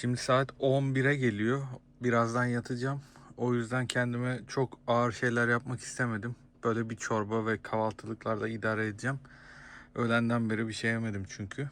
Şimdi saat 11'e geliyor. Birazdan yatacağım. O yüzden kendime çok ağır şeyler yapmak istemedim. Böyle bir çorba ve kahvaltılıklarda idare edeceğim. Öğlenden beri bir şey yemedim çünkü.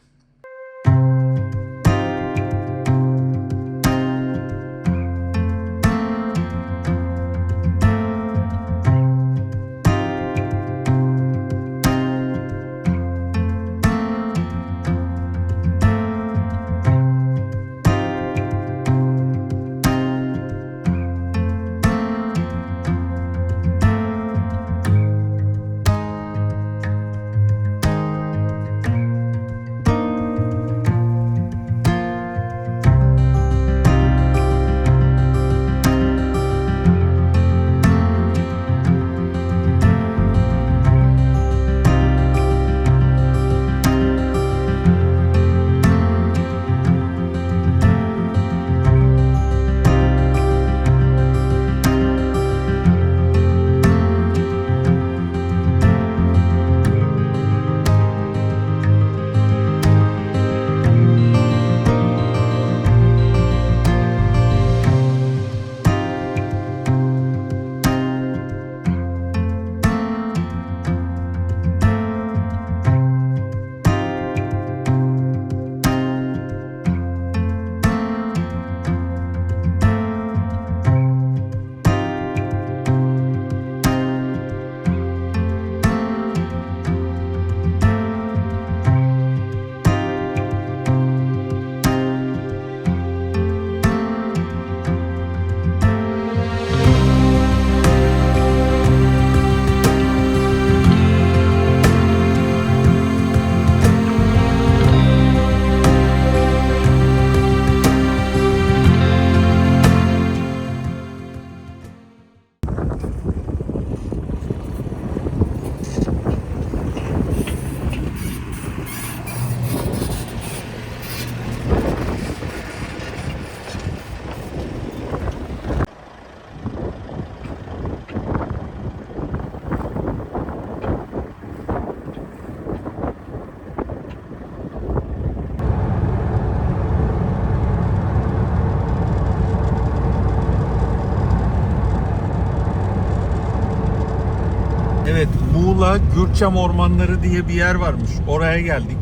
Muğla Gürçam Ormanları diye bir yer varmış. Oraya geldik.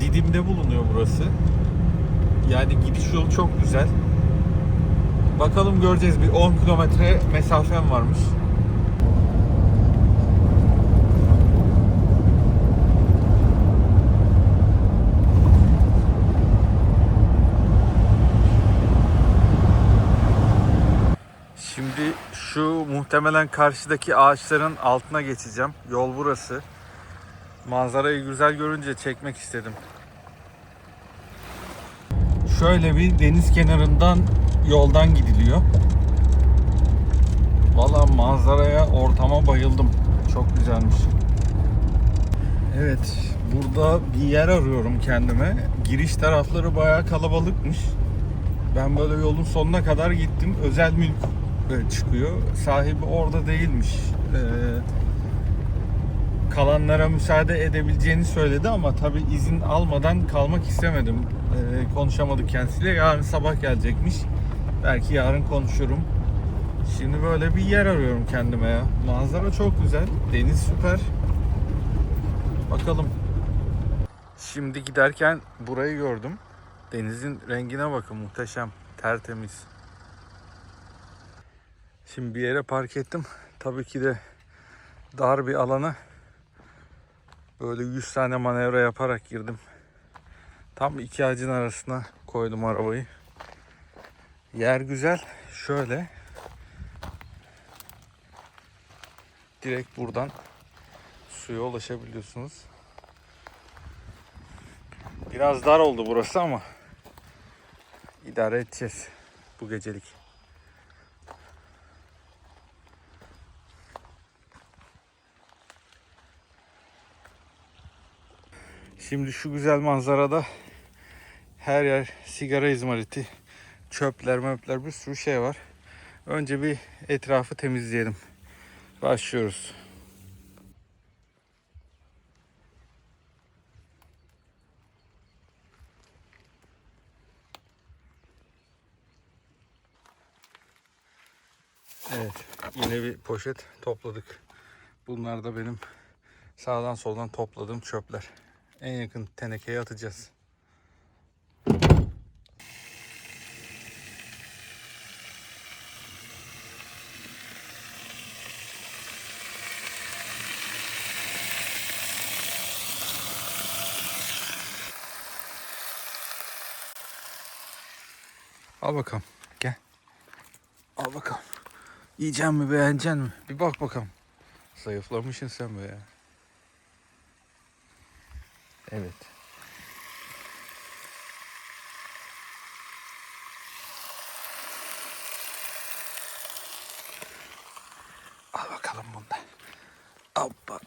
Didim'de bulunuyor burası. Yani gidiş yolu çok güzel. Bakalım göreceğiz. Bir 10 kilometre mesafem varmış. Şimdi şu muhtemelen karşıdaki ağaçların altına geçeceğim. Yol burası. Manzarayı güzel görünce çekmek istedim. Şöyle bir deniz kenarından yoldan gidiliyor. Valla manzaraya, ortama bayıldım. Çok güzelmiş. Evet, burada bir yer arıyorum kendime. Giriş tarafları bayağı kalabalıkmış. Ben böyle yolun sonuna kadar gittim. Özel mülk çıkıyor. Sahibi orada değilmiş. Ee, kalanlara müsaade edebileceğini söyledi ama tabi izin almadan kalmak istemedim. Ee, konuşamadık kendisiyle. Yarın sabah gelecekmiş. Belki yarın konuşurum. Şimdi böyle bir yer arıyorum kendime ya. Manzara çok güzel. Deniz süper. Bakalım. Şimdi giderken burayı gördüm. Denizin rengine bakın muhteşem. Tertemiz. Şimdi bir yere park ettim. Tabii ki de dar bir alana böyle 100 tane manevra yaparak girdim. Tam iki ağacın arasına koydum arabayı. Yer güzel. Şöyle direkt buradan suya ulaşabiliyorsunuz. Biraz dar oldu burası ama idare edeceğiz bu gecelik. Şimdi şu güzel manzarada her yer sigara izmariti, çöpler, möpler bir sürü şey var. Önce bir etrafı temizleyelim. Başlıyoruz. Evet, yine bir poşet topladık. Bunlar da benim sağdan soldan topladığım çöpler. En yakın tenekeye atacağız. Al bakalım. Gel. Al bakalım. Yiyecek mi beğenecek mi? Bir bak bakalım. Zayıflamışsın sen be ya. Evet. Al bakalım bundan. Hoppa.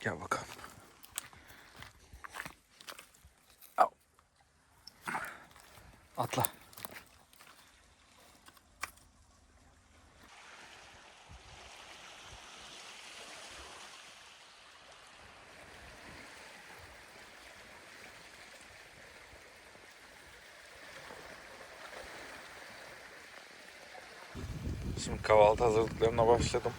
Gel bakalım. Au. Atla. Şimdi kahvaltı hazırlıklarına başladım.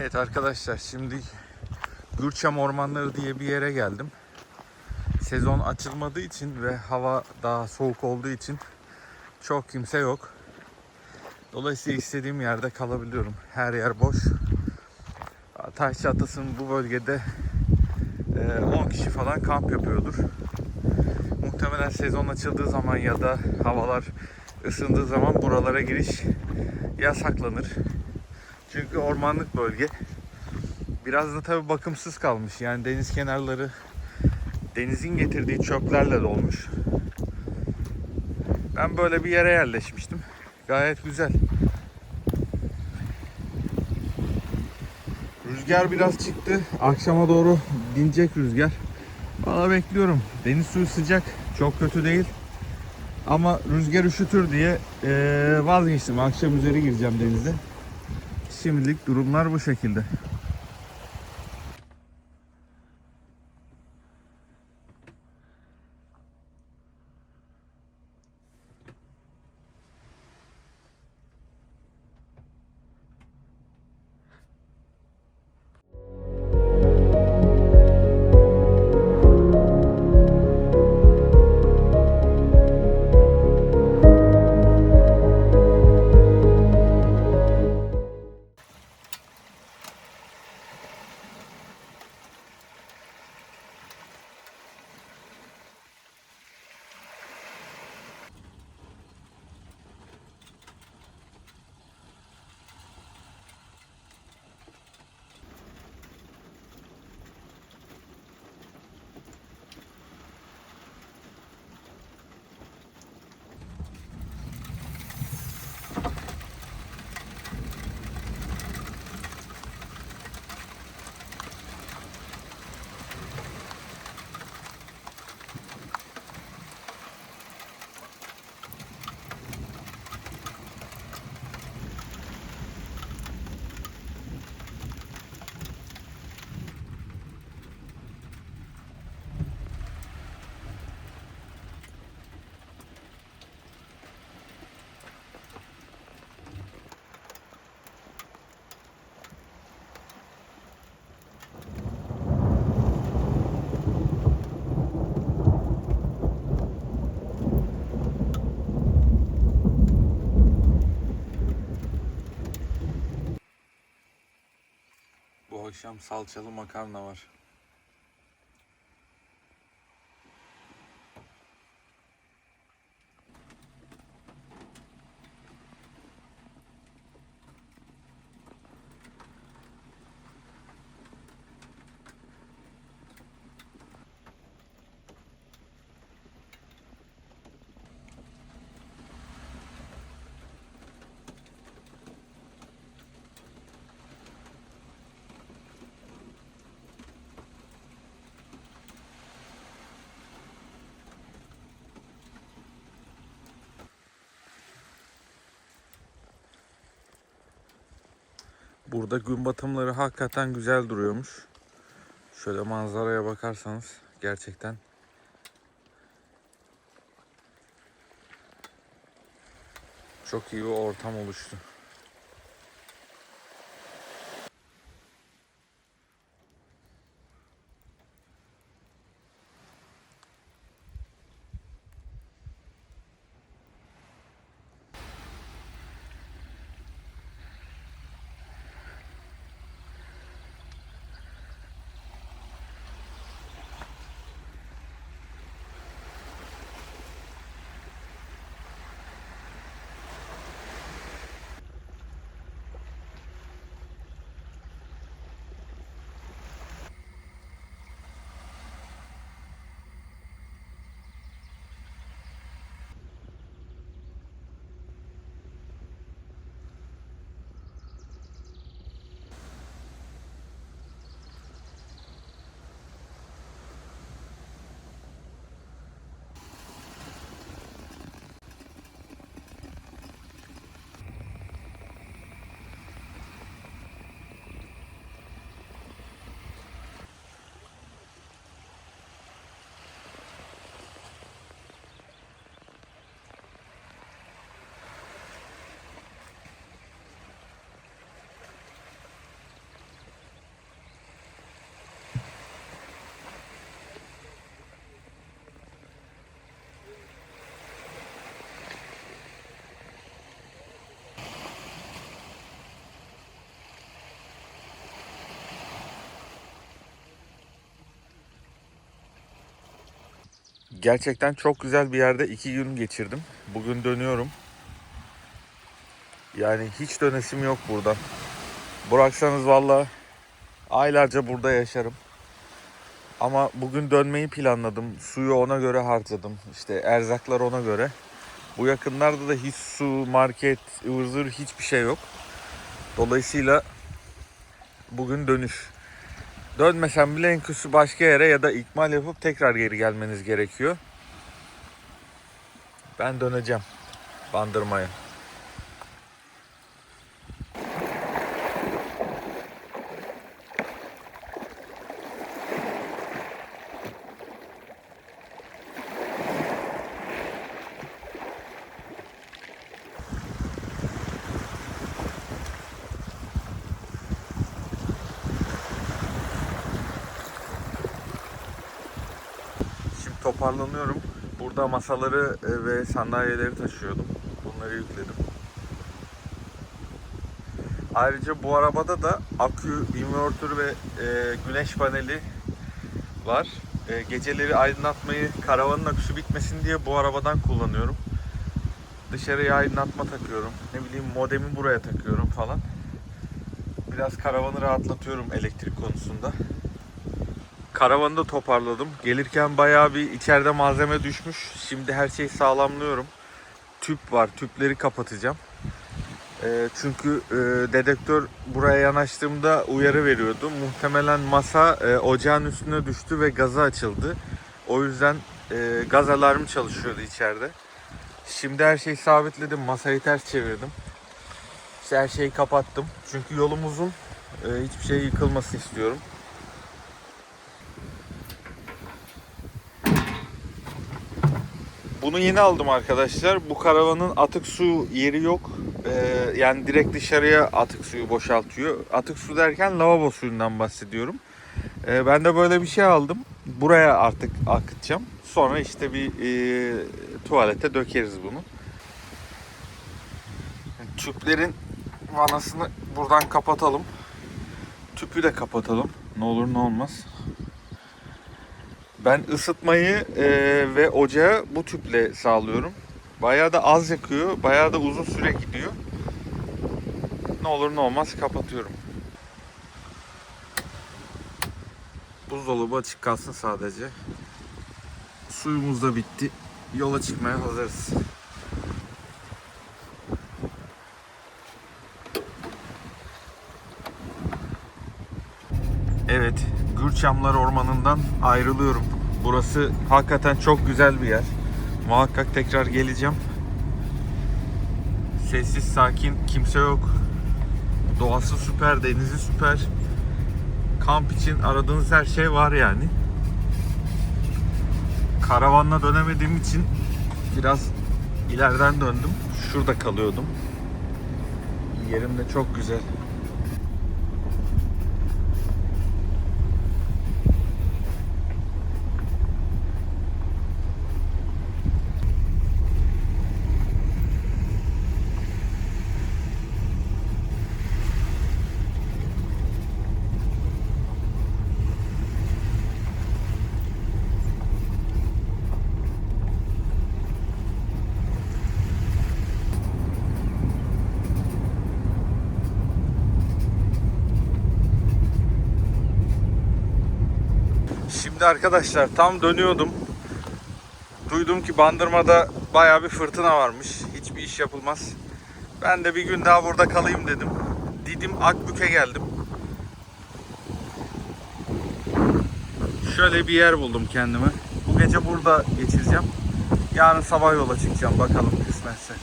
Evet arkadaşlar şimdi Gürçam Ormanları diye bir yere geldim. Sezon açılmadığı için ve hava daha soğuk olduğu için çok kimse yok. Dolayısıyla istediğim yerde kalabiliyorum. Her yer boş. Taş Çatısı'nın bu bölgede e, 10 kişi falan kamp yapıyordur. Muhtemelen sezon açıldığı zaman ya da havalar ısındığı zaman buralara giriş yasaklanır. Çünkü ormanlık bölge. Biraz da tabii bakımsız kalmış. Yani deniz kenarları denizin getirdiği çöplerle dolmuş. Ben böyle bir yere yerleşmiştim. Gayet güzel. Rüzgar biraz çıktı. Akşama doğru dinecek rüzgar. Valla bekliyorum. Deniz suyu sıcak. Çok kötü değil. Ama rüzgar üşütür diye vazgeçtim. Akşam üzeri gireceğim denize. Şimdilik durumlar bu şekilde. Akşam salçalı makarna var. Burada gün batımları hakikaten güzel duruyormuş. Şöyle manzaraya bakarsanız gerçekten çok iyi bir ortam oluştu. Gerçekten çok güzel bir yerde iki gün geçirdim. Bugün dönüyorum. Yani hiç dönesim yok burada. Bıraksanız valla aylarca burada yaşarım. Ama bugün dönmeyi planladım. Suyu ona göre harcadım. İşte erzaklar ona göre. Bu yakınlarda da hiç su, market, ıvır zıvır hiçbir şey yok. Dolayısıyla bugün dönüş. Dönmesem bile en kötüsü başka yere ya da ikmal yapıp tekrar geri gelmeniz gerekiyor. Ben döneceğim bandırmaya. Şimdi toparlanıyorum. Burada masaları e, ve sandalyeleri taşıyordum. Bunları yükledim. Ayrıca bu arabada da akü, invertör ve e, güneş paneli var. E, geceleri aydınlatmayı karavanın aküsü bitmesin diye bu arabadan kullanıyorum. Dışarıya aydınlatma takıyorum. Ne bileyim modemi buraya takıyorum falan. Biraz karavanı rahatlatıyorum elektrik konusunda. Karavanı da toparladım. Gelirken bayağı bir içeride malzeme düşmüş. Şimdi her şeyi sağlamlıyorum. Tüp var. Tüpleri kapatacağım. Ee, çünkü e, dedektör buraya yanaştığımda uyarı veriyordu. Muhtemelen masa e, ocağın üstüne düştü ve gazı açıldı. O yüzden e, gaz alarmı çalışıyordu içeride. Şimdi her şeyi sabitledim. Masayı ters çevirdim. İşte her şeyi kapattım. Çünkü yolum uzun. E, hiçbir şey yıkılmasın istiyorum. Bunu yeni aldım arkadaşlar. Bu karavanın atık su yeri yok. Ee, yani direkt dışarıya atık suyu boşaltıyor. Atık su derken lavabo suyundan bahsediyorum. Ee, ben de böyle bir şey aldım. Buraya artık akıtacağım. Sonra işte bir e, tuvalete dökeriz bunu. Tüplerin vanasını buradan kapatalım. Tüpü de kapatalım. Ne olur ne olmaz. Ben ısıtmayı e, ve ocağı bu tüple sağlıyorum. Bayağı da az yakıyor, bayağı da uzun süre gidiyor. Ne olur ne olmaz kapatıyorum. Buzdolabı açık kalsın sadece. Suyumuz da bitti. Yola çıkmaya hazırız. Evet, Gürçamlar Ormanı'ndan ayrılıyorum. Burası hakikaten çok güzel bir yer. Muhakkak tekrar geleceğim. Sessiz, sakin, kimse yok. Doğası süper, denizi süper. Kamp için aradığınız her şey var yani. Karavanla dönemediğim için biraz ileriden döndüm. Şurada kalıyordum. Yerim de çok güzel. Şimdi arkadaşlar tam dönüyordum. Duydum ki Bandırma'da baya bir fırtına varmış. Hiçbir iş yapılmaz. Ben de bir gün daha burada kalayım dedim. Didim Akbük'e geldim. Şöyle bir yer buldum kendime. Bu gece burada geçireceğim. Yarın sabah yola çıkacağım bakalım kısmetse.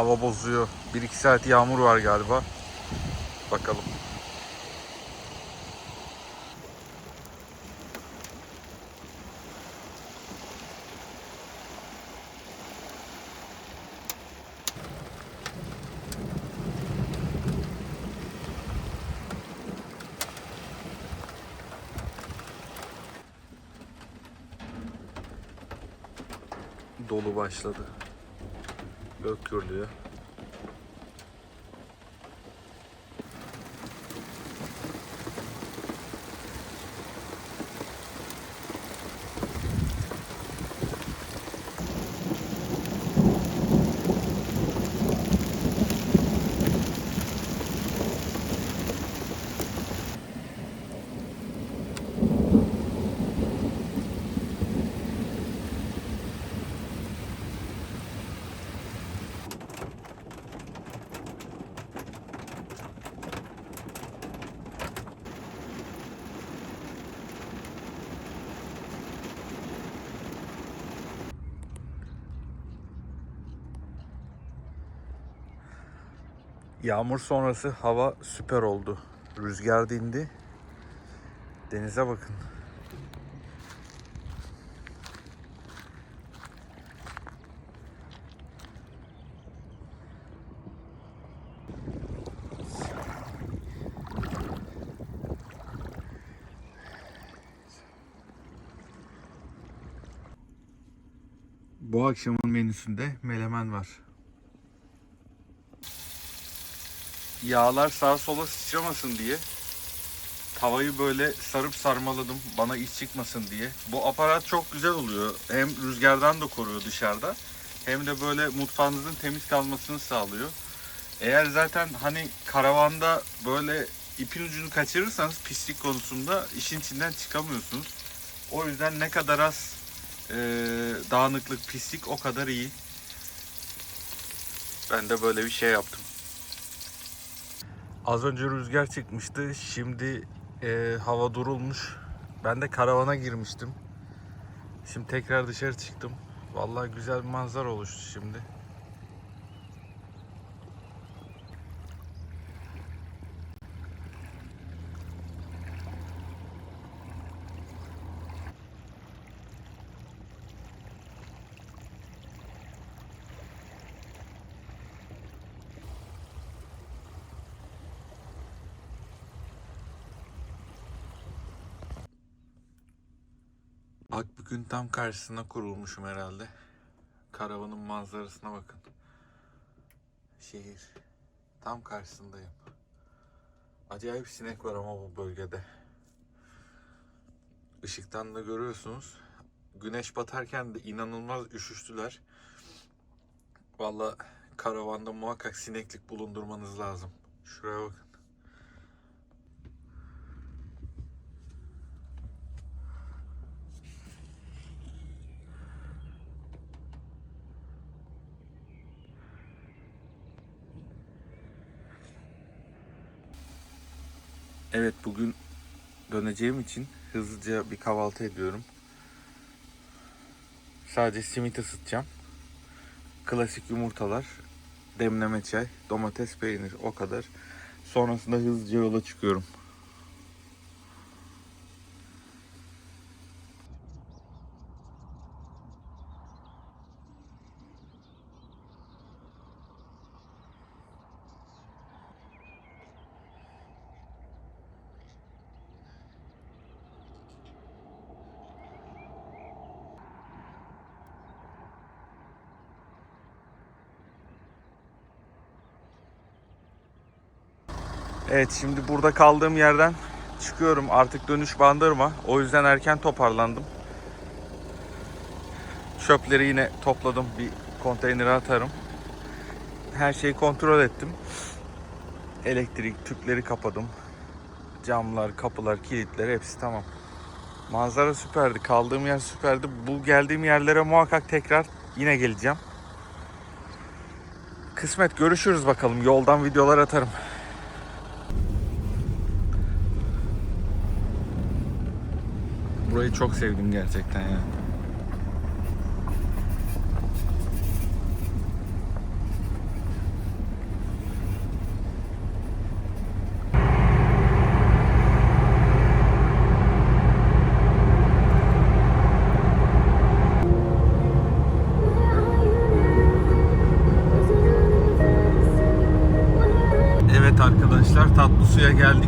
Hava bozuyor. 1-2 saat yağmur var galiba. Bakalım. dolu başladı. Gök gürlüyor. Yağmur sonrası hava süper oldu. Rüzgar dindi. Denize bakın. Bu akşamın menüsünde melemen var. Yağlar sağa sola sıçramasın diye tavayı böyle sarıp sarmaladım bana iç çıkmasın diye. Bu aparat çok güzel oluyor. Hem rüzgardan da koruyor dışarıda hem de böyle mutfağınızın temiz kalmasını sağlıyor. Eğer zaten hani karavanda böyle ipin ucunu kaçırırsanız pislik konusunda işin içinden çıkamıyorsunuz. O yüzden ne kadar az e, dağınıklık, pislik o kadar iyi. Ben de böyle bir şey yaptım. Az önce rüzgar çıkmıştı. Şimdi e, hava durulmuş. Ben de karavana girmiştim. Şimdi tekrar dışarı çıktım. Vallahi güzel bir manzara oluştu şimdi. Tam karşısına kurulmuşum herhalde. Karavanın manzarasına bakın. Şehir. Tam karşısındayım. Acayip sinek var ama bu bölgede. Işıktan da görüyorsunuz. Güneş batarken de inanılmaz üşüştüler. Valla karavanda muhakkak sineklik bulundurmanız lazım. Şuraya bakın. Evet bugün döneceğim için hızlıca bir kahvaltı ediyorum. Sadece simit ısıtacağım. Klasik yumurtalar, demleme çay, domates, peynir o kadar. Sonrasında hızlıca yola çıkıyorum. Evet şimdi burada kaldığım yerden çıkıyorum. Artık dönüş bandırma. O yüzden erken toparlandım. Çöpleri yine topladım. Bir konteynere atarım. Her şeyi kontrol ettim. Elektrik, tüpleri kapadım. Camlar, kapılar, kilitler hepsi tamam. Manzara süperdi. Kaldığım yer süperdi. Bu geldiğim yerlere muhakkak tekrar yine geleceğim. Kısmet görüşürüz bakalım. Yoldan videolar atarım. Burayı çok sevdim gerçekten ya. Evet arkadaşlar tatlı suya geldik.